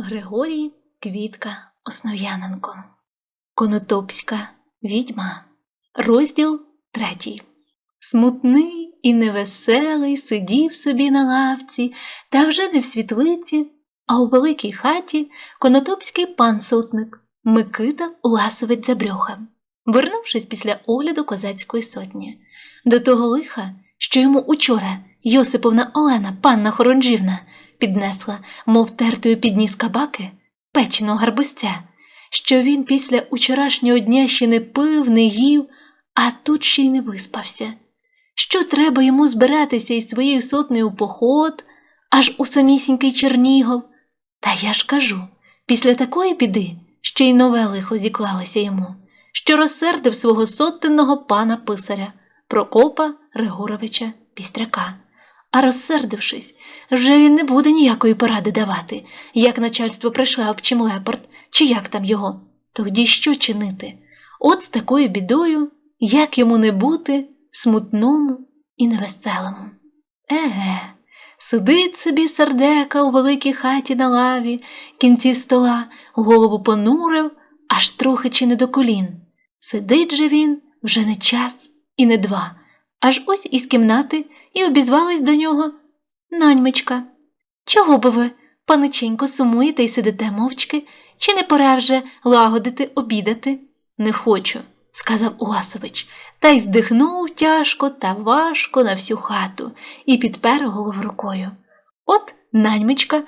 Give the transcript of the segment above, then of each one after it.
Григорій Квітка Основ'яненко. Конотопська відьма. Розділ третій. Смутний і невеселий сидів собі на лавці, та вже не в світлиці, а у великій хаті конотопський пан сотник Микита Ласовець Забрьоха, вернувшись після огляду козацької сотні, до того лиха, що йому учора Йосиповна Олена, панна Хоронжівна, піднесла, мов тертою підніс кабаки, печеного гарбузця, що він після учорашнього дня ще не пив, не їв, а тут ще й не виспався. Що треба йому збиратися із своєю сотнею поход, аж у самісінький Чернігов? Та я ж кажу, після такої біди ще й нове лихо зіклалося йому, що розсердив свого сотенного пана писаря Прокопа Григоровича Пістряка. А розсердившись, вже він не буде ніякої поради давати, як начальство прийшла об чим лепорт, чи як там його. Тоді що чинити? От з такою бідою, як йому не бути смутному і невеселому. Еге, сидить собі сердека у великій хаті на лаві, кінці стола, голову понурив, аж трохи чи не до колін. Сидить же він вже не час і не два, аж ось із кімнати і обізвалась до нього Наньмичка. Чого би ви, паниченько, сумуєте й сидите мовчки, чи не пора вже лагодити, обідати? Не хочу, сказав Уласович, та й здихнув тяжко та важко на всю хату і підпер голову рукою. От наньмичка,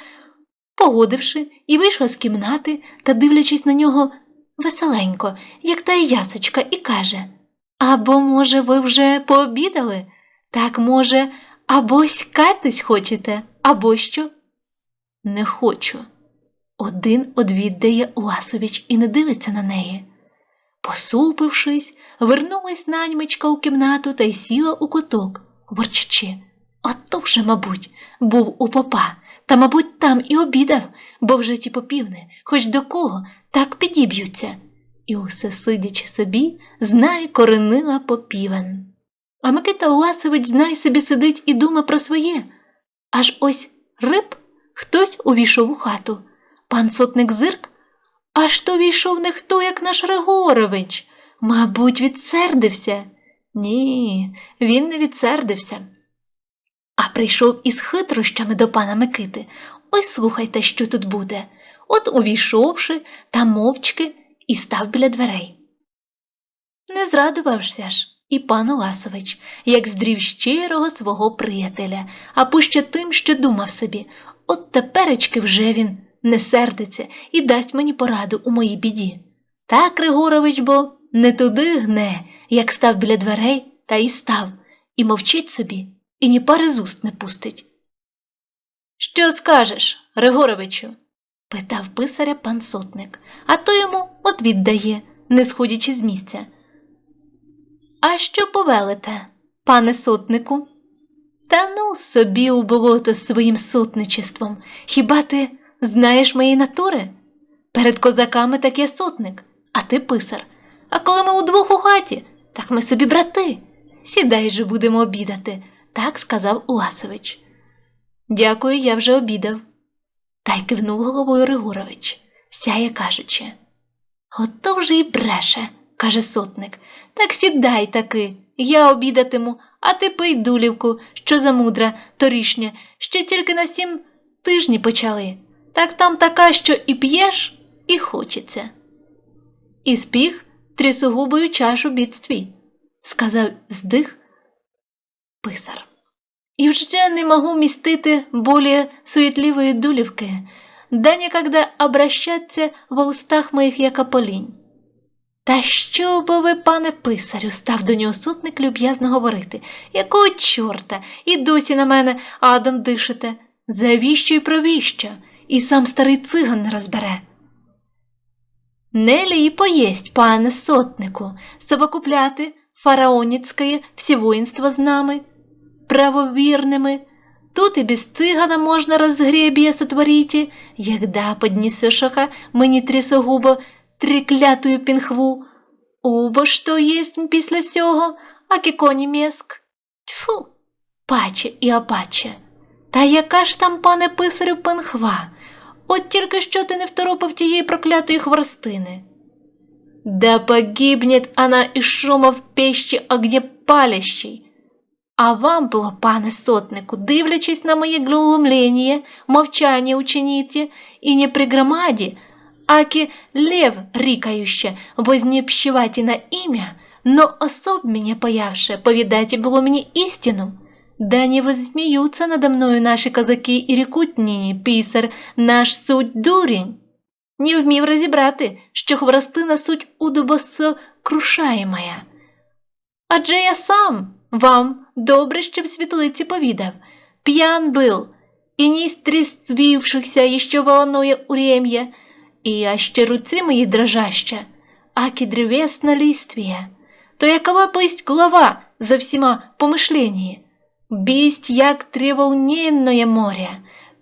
погодивши, і вийшла з кімнати та, дивлячись на нього веселенько, як та ясочка, і каже Або, може, ви вже пообідали? Так, може, або скатись хочете, або що? Не хочу. Один одвіддає Ласович і не дивиться на неї. Посупившись, вернулась наньмичка у кімнату та й сіла у куток, ворчачи. Ото вже, мабуть, був у попа, та, мабуть, там і обідав, бо вже ті попівни, хоч до кого, так підіб'ються. І усе сидячи собі, знає коренила попівен. А Микита Уласович, знай собі, сидить і дума про своє. Аж ось риб хтось увійшов у хату. Пан сотник зирк, аж то війшов не хто, як наш Григорович. Мабуть, відсердився. Ні, він не відсердився. А прийшов із хитрощами до пана Микити. Ось слухайте, що тут буде. От увійшовши та мовчки і став біля дверей. Не зрадувався ж і пан Уласович, як здрів щирого свого приятеля, а пуще тим, що думав собі, от теперечки вже він не сердиться і дасть мені пораду у моїй біді. Так Григорович бо не туди гне, як став біля дверей, та й став, і мовчить собі, і ні пари з уст не пустить. Що скажеш, Григоровичу? питав писаря пан сотник, а то йому от віддає, не сходячи з місця. А що повелите, пане сотнику? Та ну собі у болото своїм сотничеством. Хіба ти знаєш мої натури? Перед козаками так я сотник, а ти писар. А коли ми удвох у хаті, так ми собі брати. Сідай же будемо обідати, так сказав Уласович. Дякую, я вже обідав. Та й кивнув головою Григорович, сяє кажучи. Ото вже й бреше, каже сотник. Так сідай таки, я обідатиму, а ти пий дулівку, що за мудра, торішня, ще тільки на сім тижні почали. Так там така, що і п'єш, і хочеться. І спіх трясогубою чашу бідстві, сказав здих писар. І вже не можу містити более суетливої дулівки, да ніколи обращаться во устах моїх як ополінь. Та що би ви, пане писарю, став до нього сотник люб'язно говорити, якого чорта, і досі на мене адом дишите, завіщо і провіщо, і сам старий циган не розбере. Не ліпо єсть, пане сотнику, совокупляти фараоніцьке всі воїнство з нами, правовірними. Тут і без цигана можна розгреб'я сотворіти, ягда поднісешаха мені трясогубо триклятую пінхву. Убо що єсть після сього, а кіконі мєск. Тьфу, паче і опаче. Та яка ж там, пане писарю, панхва? От тільки що ти не второпав тієї проклятої хворостини. Да погибнет она из шума в пещі огнепалящей. А вам було, пане сотнику, дивлячись на моє глумлення, мовчання учиніте, і не при громаді, аки лев рикающе, вознепщевати на имя, но особ меня появше, повидайте было мне истину. Да не возсмеются надо мною наши казаки і рекуть нині, писар, наш суть дурень. Не вмів розібрати, що хворостина суть удобосокрушаємая. Адже я сам вам добре ще в світлиці повідав. П'ян был, и не истрезвившихся еще волнуя уремья, и аще руці мої дрожаща, аки древесна листвия, то якова пысть голова за всіма помишленії, бість як треволненное море,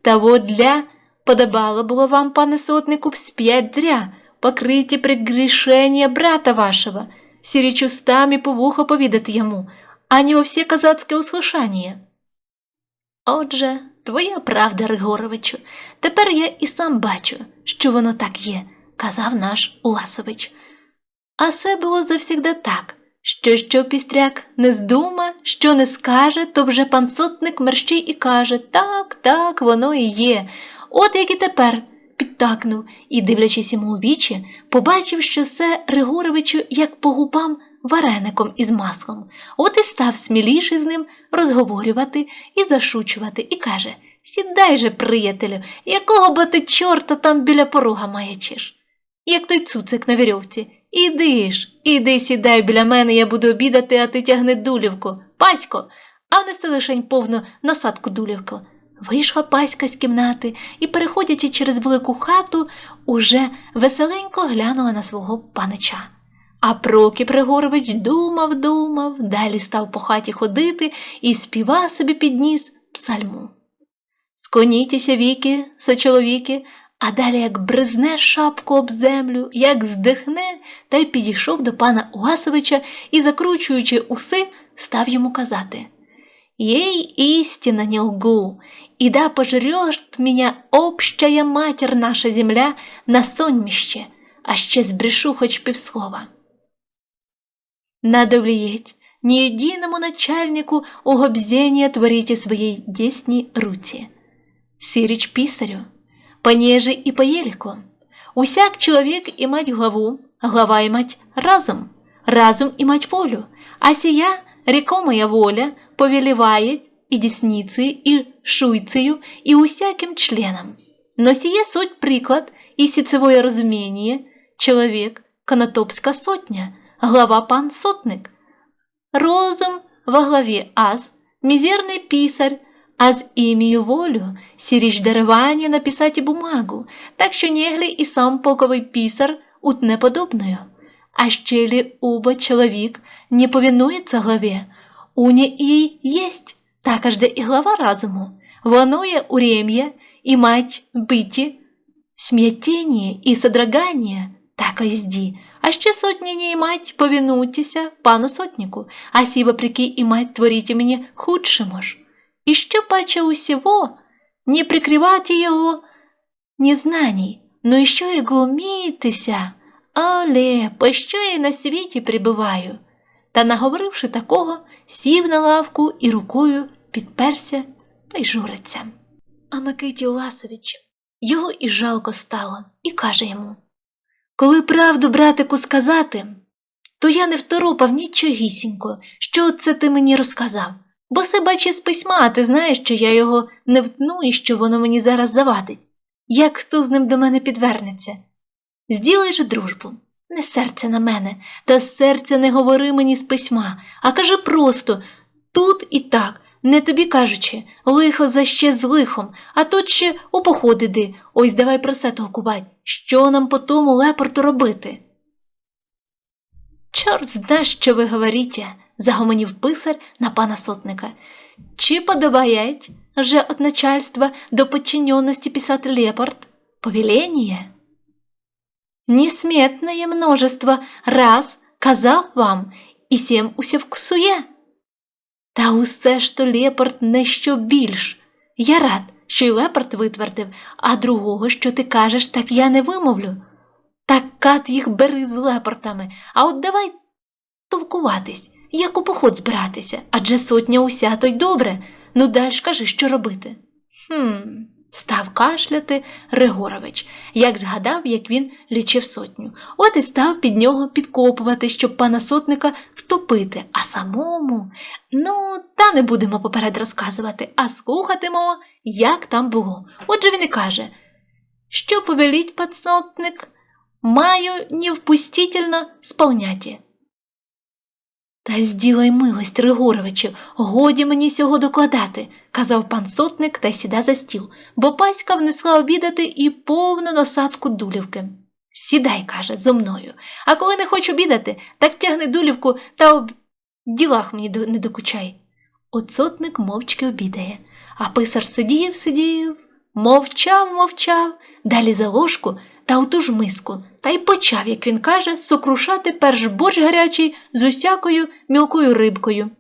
того для подобало було вам, пане сотнику, вспять зря, покрити прегрешення брата вашего, сиріч устами по вухо повідати йому, а не во все казацьке услышання. Отже, твоя правда, Григоровичу, тепер я і сам бачу, що воно так є, казав наш Уласович. А все було завсігда так, що що пістряк не здума, що не скаже, то вже пан сотник мерщій і каже так, так, воно і є. От як і тепер підтакнув і, дивлячись йому у вічі, побачив, що це Григоровичу як по губам вареником із маслом. От і став сміліший з ним розговорювати і зашучувати, і каже Сідай же, приятелю, якого бо ти чорта там біля порога маячиш? Як той цуцик на вірьовці. Іди ж, іди сідай біля мене, я буду обідати, а ти тягни дулівку. Пасько, а неси лишень повну насадку дулівку. Вийшла паська з кімнати і, переходячи через велику хату, уже веселенько глянула на свого панича. А Прокіп Григорович думав, думав, далі став по хаті ходити і співав собі підніс псальму. Сконітіся віки, сочоловіки, а далі як бризне шапку об землю, як здихне, та й підійшов до пана Уасовича і, закручуючи уси, став йому казати Ей, істина не лгу, и да пожрет меня общая матір наша земля на сонміще, а ще збрешу хоч півслова. Надо влиять ни единому начальнику угобзения творите своей десни руці. Сирич писарю, понеже и по елику. Усяк человек и мать главу, глава и мать разум, разум и мать волю, а сия рекомая воля повелевает и десницей, и шуйцею, и усяким членом. Но сие суть приклад и сецевое разумение, человек, конотопска сотня, глава пан сотник. Розум во главе аз, мизерный писарь, а з імію волю, сіріч дарування написати бумагу, так що неглі і сам полковий писар утне подобною. А ще ли уба чоловік не повинується главе, уня і єсть, також де і глава разуму, воно є урем'я і мать биті, см'ятіння і содрогання, так озді, а ще сотні не мать повинуйтеся пану сотнику, а сі вопреки і мать творите мені худшимо ж. И что паче усего, не прикрывайте его незнаний, но еще и глумітися. Але, пощо я на світі прибуваю? Та, наговоривши такого, сів на лавку і рукою підперся та й журиться. А Микиті Уласович його і жалко стало, і каже йому Коли правду, братику, сказати, то я не второпав нічогісінько, що це ти мені розказав. Бо все бачить з письма, а ти знаєш, що я його не втну і що воно мені зараз завадить. Як хто з ним до мене підвернеться? Зділай же дружбу, не серце на мене, та з серця не говори мені з письма, а кажи просто тут і так, не тобі кажучи, лихо за ще з лихом, а тут ще у поход іди, ось давай про це толкувать, що нам по тому лепорту робити. Чорт зна, що ви говорите, загомонів писар на пана сотника. Чи подобаять же от начальства до подчиненности писать лепорт? Повеление? Несметное множество раз казав вам, і сім усе вкусує. Та усе ж то лепорт не що більш. Я рад, що й лепард витвердив, а другого, що ти кажеш, так я не вимовлю. Так кат їх бери з лепартами, а от давай товкуватись, як у поход збиратися, адже сотня уся, то й добре. Ну далі кажи, що робити. Хм, став кашляти Григорович, як згадав, як він лічив сотню. От і став під нього підкопувати, щоб пана сотника втопити, а самому. Ну, та не будемо поперед розказувати, а слухатимо, як там було. Отже він і каже, що повеліть пацотник, маю невпустительно сполняті. Та зділай милость, Григоровичу, годі мені сього докладати, казав пан сотник та сіда за стіл, бо паська внесла обідати і повну насадку дулівки. Сідай, каже, зо мною, а коли не хочу обідати, так тягни дулівку та об ділах мені не докучай. От сотник мовчки обідає, а писар сидів, сидів, мовчав, мовчав, далі за ложку та у ту ж миску, та й почав, як він каже, сокрушати перш борщ гарячий з усякою мілкою рибкою.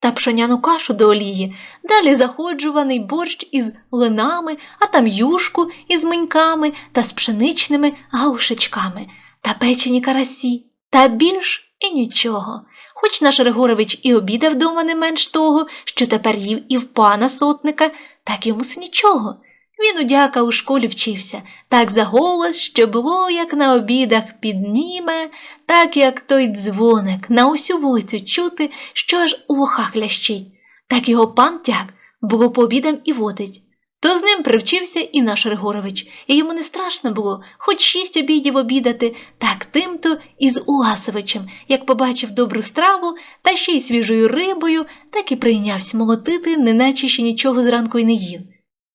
Та пшеняну кашу до олії, далі заходжуваний борщ із линами, а там юшку із меньками та з пшеничними гаушечками, та печені карасі, та більш і нічого. Хоч наш Григорович і обідав вдома не менш того, що тепер їв і в пана сотника, так йому с нічого. Він удяка у школі вчився, так за голос, що було, як на обідах підніме, так як той дзвоник на усю вулицю чути, що аж у вухах лящить. Так його пан тяг було по обідам і водить. То з ним привчився і наш Григорович, і йому не страшно було хоч шість обідів обідати, так тим-то із Уласовичем, як побачив добру страву та ще й свіжою рибою, так і прийнявся молотити, неначе ще нічого зранку й не їв.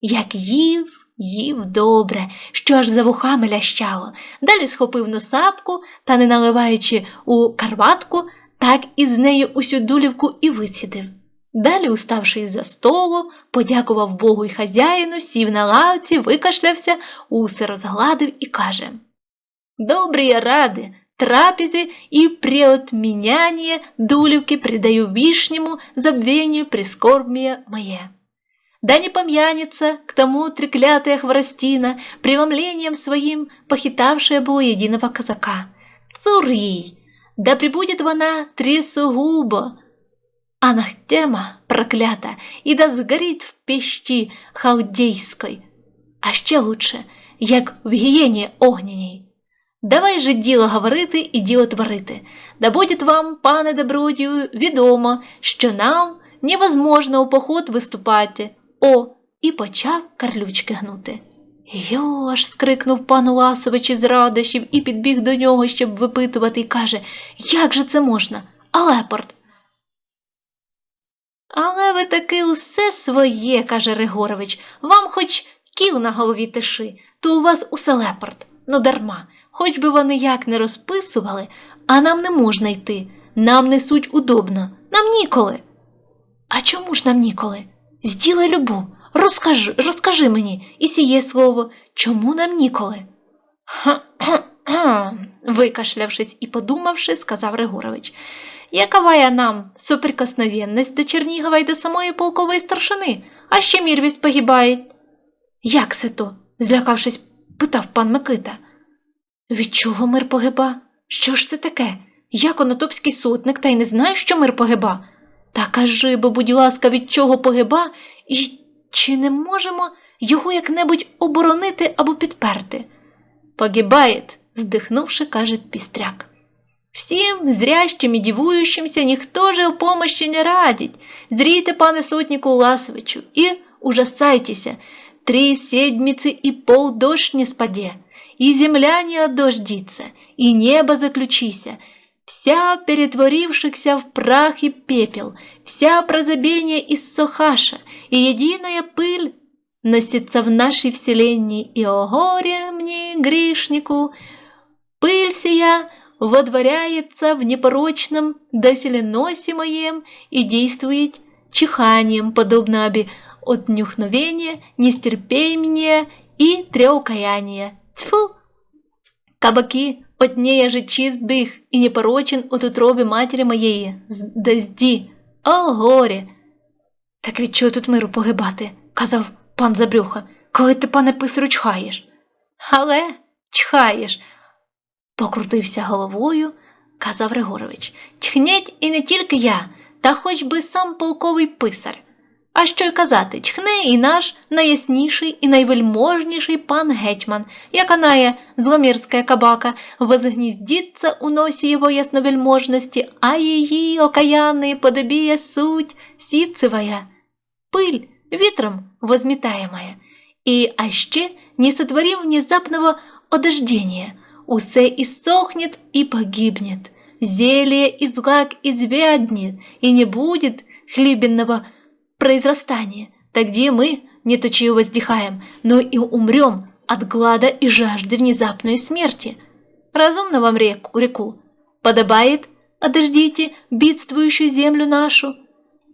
Як їв, їв добре, що аж за вухами лящало. Далі схопив носатку та, не наливаючи у карватку, так із нею усю дулівку і висідив. Далі, уставши із-за столу, подякував Богу й хазяїну, сів на лавці, викашлявся, уси розгладив і каже Добрі я ради, трапези и преотменяние дулевки предаю вишнему забвению прискорбие мое. Да не помянется к тому треклятая хворостина, преломлением своим похитавшая было единого казака. Цур ей, да прибудет вона трясогубо, анахтема проклята, і да згорить в пещі халдейської, а ще лучше, як в гієні огняній. Давай же діло говорити і діло творити. Да буде вам, пане добродію, відомо, що нам невозможно у поход виступати. О, і почав карлючки гнути. Йо, аж скрикнув пан Уласович із радощів і підбіг до нього, щоб випитувати, і каже, як же це можна? А лепорт. Але ви таки усе своє, каже Григорович, вам хоч кіл на голові тиши, то у вас усе лепорт, ну дарма. Хоч би вони як не розписували, а нам не можна йти. Нам несуть удобно, нам ніколи. А чому ж нам ніколи? Зділай любов, розкажи, розкажи мені і сіє слово, чому нам ніколи? Викашлявшись і подумавши, сказав Григорович. Якова нам соприкосновенность до Чернігова й до самої полкової старшини, а ще мірвість погибає. Як це то? злякавшись, питав пан Микита. Від чого мир погиба? Що ж це таке? Я конотопський сотник та й не знаю, що мир погиба. Та кажи, бо, будь ласка, від чого погиба, і чи не можемо його як-небудь оборонити або підперти? Погибає, вдихнувши, каже пістряк. Всім зрящим і дивуючимся ніхто же о помощи не радить. Зрійте, пане сотнику Уласовичу, і ужасайтеся, три седмицы и пол дождь не спаде, и земля не одождится, и небо заключися, вся перетворившихся в прах и пепел, вся прозабение из сохаша, и единая пыль носится в нашей вселенной, и о горе мне, грешнику, пыль сия водворяется в непорочном доселеносе моем и действует чиханием, подобно обе от нюхновения, и треукаяния. Тьфу! Кабаки, от нея же чист бих и непорочен от утроби матері моєї, дозді. О, горе! Так від чого тут миру погибати? казав пан Забрюха, коли ти, пане писарю, чхаєш. Але чхаєш, покрутився головою, казав Григорович. Чхнеть і не тільки я, та хоч би сам полковий писар. А що й казати, чхне і наш найясніший і найвельможніший пан гетьман, яка нає зломірська кабака, возгніздиться у носі його ясновельможності, а її окаянные подобія суть ситцевая, пыль ветром возметаемая. И а ще не сотворив внезапного одождения, усе иссохнет и погибнет, зелье и злак извяднет, и не будет хлебенного произрастания. Тогда мы не то чего воздыхаем, но и умрем от глада и жажды внезапной смерти. Разумно вам реку, реку. Подобает, одождите бідствуючу землю нашу.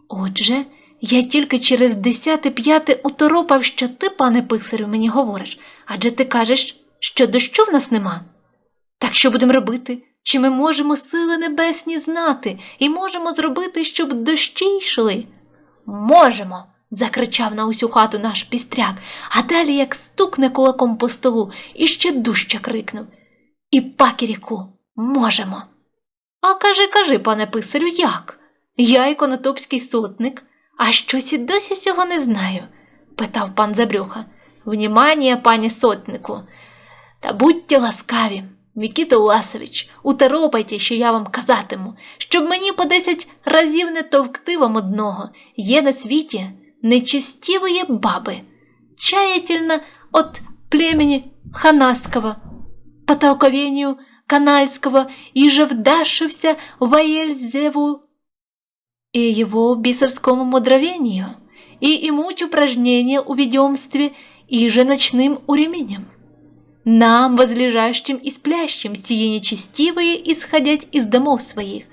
Отже, я тільки через десяте п'яте уторопав, що ти, пане писарю, мені говориш, адже ти кажеш, що дощу в нас нема. Так що будемо робити? Чи ми можемо сили небесні знати і можемо зробити, щоб дощі йшли? Можемо, закричав на усю хату наш пістряк, а далі як стукне кулаком по столу і ще дужче крикнув. І пакіріку, можемо. А кажи, кажи, пане писарю, як? Я іконотопський сотник, а щось і досі цього не знаю, питав пан Забрюха. Внімання, пані сотнику. Та будьте ласкаві, Микіта Уласович, уторопайте, що я вам казатиму, щоб мені по десять разів не товкти вам одного. Є на світі нечестивые баби, чаятельно от племени Ханаского, по толковению Канальского, и же вдашився Ваельзеву и его бисовскому мудровению, и имуть упражнения у ведомстве, и же ночным уременем Нам, возлежащим и сплящим, сие нечестивые исходять из домов своих,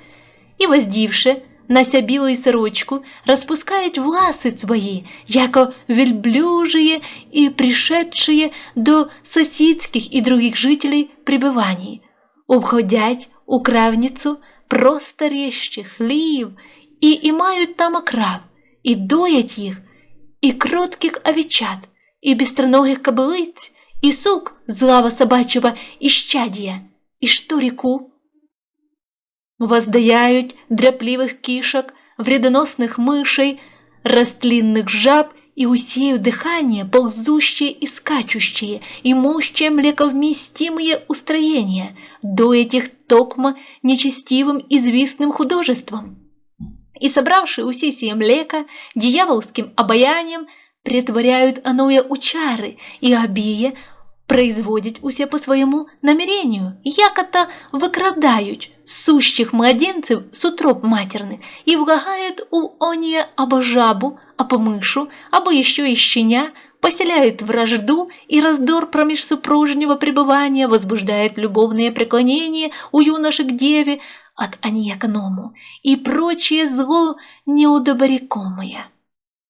и воздивши на ся білую сорочку, распускают власы свои, яко вельблюжие и пришедшие до соседских и других жителей пребываний, обходять у кравницу просто резче хлів, і імають там окрав, і доять їх, і кротких овечат, і бістроногих кобилиць, і сук злава собачого іщадія, і что реку. Воздаяють дряпливих кішок, вредоносных мышей, растлинных жаб и усею дыхание, ползущие и скачущие, имущие млековместимые устроения, до этих токма нечестивым известным художеством. И собравши уси сие млека, дьяволским обаянием претворяют оное учары, и обие производить усе по своему намерению, якото викрадають сущих младенців з утроб матерних і влагають у оніє або жабу, або мишу, або еще и щеня, поселяют вражду и раздор промеж супружнего пребывания, возбуждают любовные преклонения у юноши к деве от аниякному и прочее зло неудоборекомое.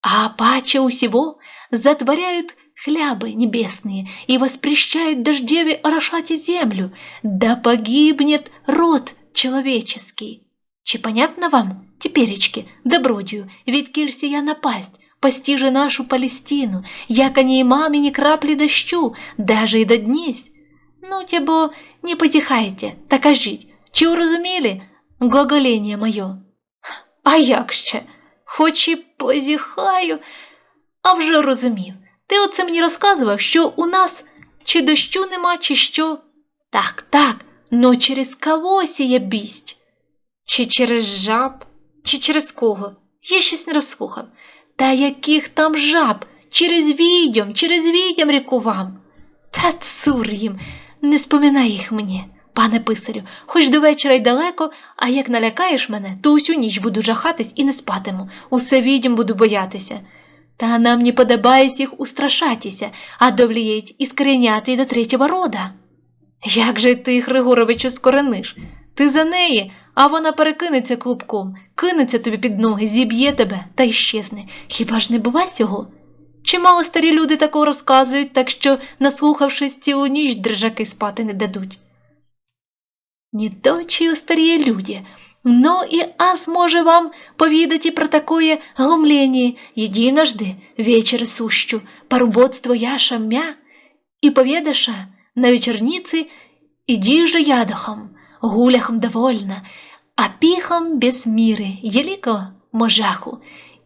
А паче усего затворяют хлябы небесные и воспрещают дождеве орошать землю, да погибнет род человеческий. Чи понятно вам, теперечки, добродію, відкіль сія напасть, постижи нашу Палестину, яко ни маме ни крапли дощу, даже и до днесь. Ну, бо не потихайте, та кажіть, чи урозуміли глаголення моє? А як ще? Хоч і позіхаю, а вже розумів. Ти оце мені розказував, що у нас чи дощу нема, чи що. Так, так, но через кого сія бість? Чи через жаб, чи через кого? Я щось не розслухав. Та яких там жаб? Через відьом, через відьом ріку вам. Та цур їм, не споминай їх мені, пане писарю, хоч до вечора й далеко, а як налякаєш мене, то усю ніч буду жахатись і не спатиму, усе відьом буду боятися. Та нам не подобається їх устрашатися, а довлієть і скореняти й до третього рода. Як же ти, Григоровичу, скорениш? Ти за неї, а вона перекинеться клубком, кинеться тобі під ноги, зіб'є тебе та щезне. Хіба ж не бува сього? Чимало старі люди такого розказують, так що, наслухавшись цілу ніч, держаки спати не дадуть. Не точі старі люди, Но и ас може вам повидать и про такое глумление, единожды вечер сущу, поруботство яша мя, и поведаша на вечернице, иди же ядохом, гуляхом довольно, а піхом без міри, єліко можаху,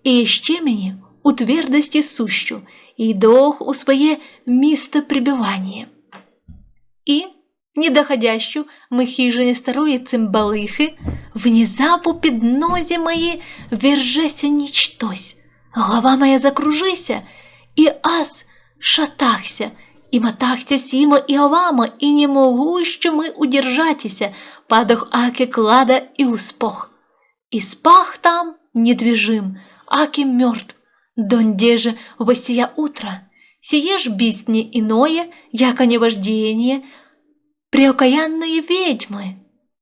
і ще мені у твердості сущу, і дох у своє місто прибивання. І, недоходящу мы хижине старої цимбалихи, внезапу під нозі мої вержеся нічтось. Голова моя закружися, і ас шатахся, і мотахся сімо і овамо, і не могу що ми удержатися, падах аки клада и успох. И спах там недвижим, аки мертв, донде же восия утро. Сие ж бистни иное, яко невождение, преокаянные ведьмы,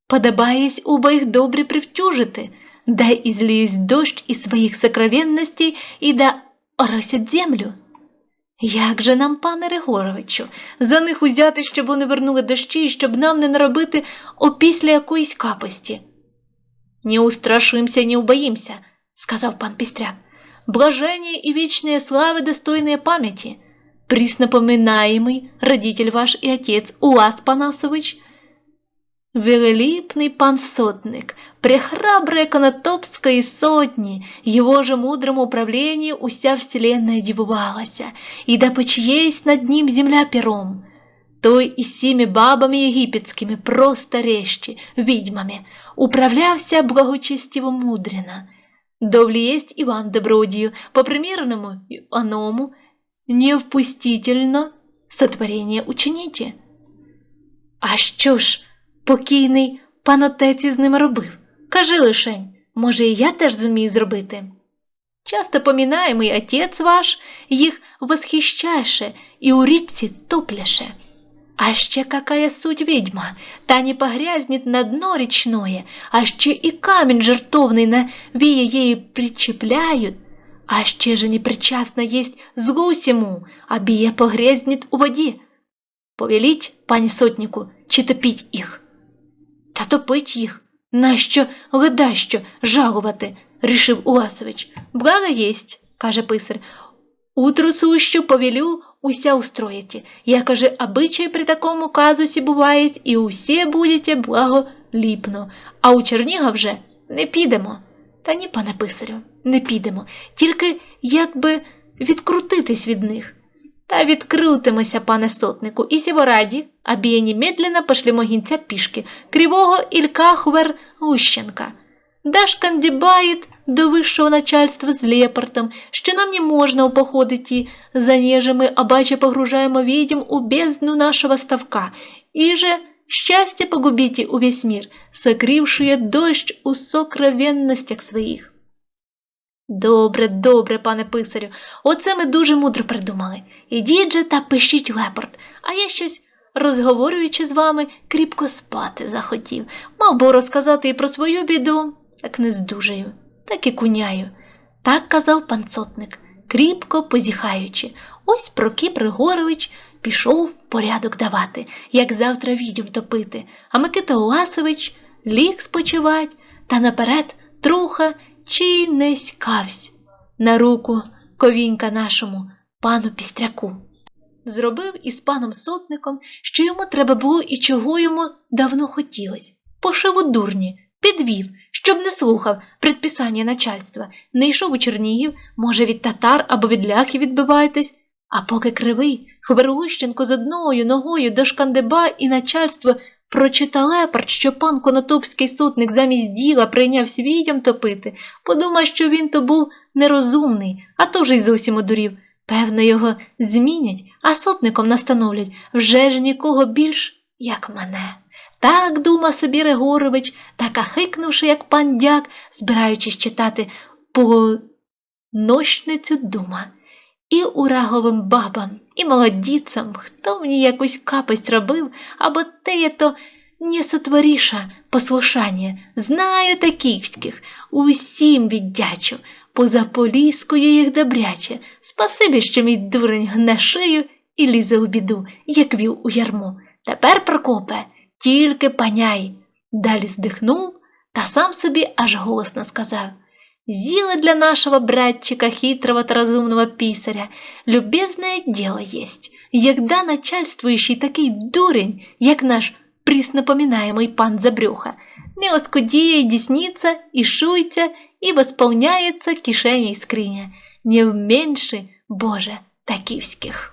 подобаясь оба их добре привтюжити, да излиюсь дождь из своих сокровенностей и да оросять землю. Як же нам, пане Григоровичу, за них узяти, щоб вони вернули дощі, і щоб нам не наробити опісля якоїсь капості? Не устрашимся, не убоїмся, сказав пан Пістряк. Блажение и вечные славы достойные памяти. Приснапоминаемый родитель ваш и отец Уаз Панасович, Велелипный пан сотник, прехрабрая Конотопской сотни, его же мудрому управлению уся вселенная дивувалась, и да почиесть над ним земля пером. Той и сими бабами египетскими, просто рещи, відьмами, управлявся благочестиво мудрено. Довле есть и вам добродію, по примерному и невпустительно сотворение учините. А що ж, покійний пан отець із ними робив? Кажи лишень, може, і я теж зумію зробити. Часто поминаємий отець ваш їх восхищаše і у річці топляше. А ще какая суть ведьма, та не погрязнет на дно речное, а ще и камень жертовный на вея ей причепляют, а ще же непричастно есть злу всему, а бия погрязнет у воді. Повеліть, пані сотнику, чи топіть їх. Та топить їх, нащо ледащо жалувати, рішив Уласович. Благо єсть, каже писар. Утро сущу повелю уся устроїте. Я каже, обичай при такому казусі буває, і усі будете благоліпно, а у Чернігов вже не підемо. Та ні, пане писарю, не підемо, тільки якби відкрутитись від них. Та відкрутимося, пане сотнику, і сівораді, аби немедленно пошлемо гінця пішки, кривого Ілька Хувер Гущенка. Даш кандібает до вищого начальства з лепортом, що нам не можна у упоходити за нежами, а бача погружаємо відьм у бездну нашого ставка, і же счастье погубите у весь мир, сокрившие дощ у сокровенностях своїх. Добре, добре, пане писарю, оце ми дуже мудро придумали. Ідіть же та пишіть лепорт, а я щось, розговорюючи з вами, кріпко спати захотів. Мав би розказати і про свою біду, як не здужаю, так і куняю. Так казав пан сотник, кріпко позіхаючи. Ось Прокіп Григорович пішов порядок давати, як завтра відьом топити, а Микита Уласович ліг спочивать та наперед труха чи не скавсь на руку ковінька нашому пану Пістряку. Зробив із паном сотником, що йому треба було і чого йому давно хотілось. Пошив у дурні, підвів, щоб не слухав предписання начальства, не йшов у Чернігів, може, від татар або від ляхів відбивайтесь, а поки кривий, Хверлущенко з одною ногою до шкандеба і начальство прочитав лепард, що пан конотопський сотник замість діла прийняв свідям топити, подумав, що він то був нерозумний, а то вже й зовсім одурів. Певно, його змінять, а сотником настановлять вже ж нікого більш, як мене. Так дума собі Регорович, так ахикнувши, як пан дяк, збираючись читати полунощницю дума. І ураговим бабам, і молодіцям, хто мені якусь капость робив, або те то не сотворіша послушання, знаю таківських, усім віддячу, позаполіскую їх добряче, спасибі, що мій дурень гне шию і лізе у біду, як вів у ярму. Тепер, Прокопе, тільки паняй. Далі здихнув та сам собі аж голосно сказав «Зіло для нашего братчика хитрого та розумного писаря любезное дело есть, егда начальствующий такий дурень, як наш приснапоминаемый пан Забрюха, не оскудіє й десница, і шуйця, і восполняється кишеня й скриня, не в менши, Боже, таківських.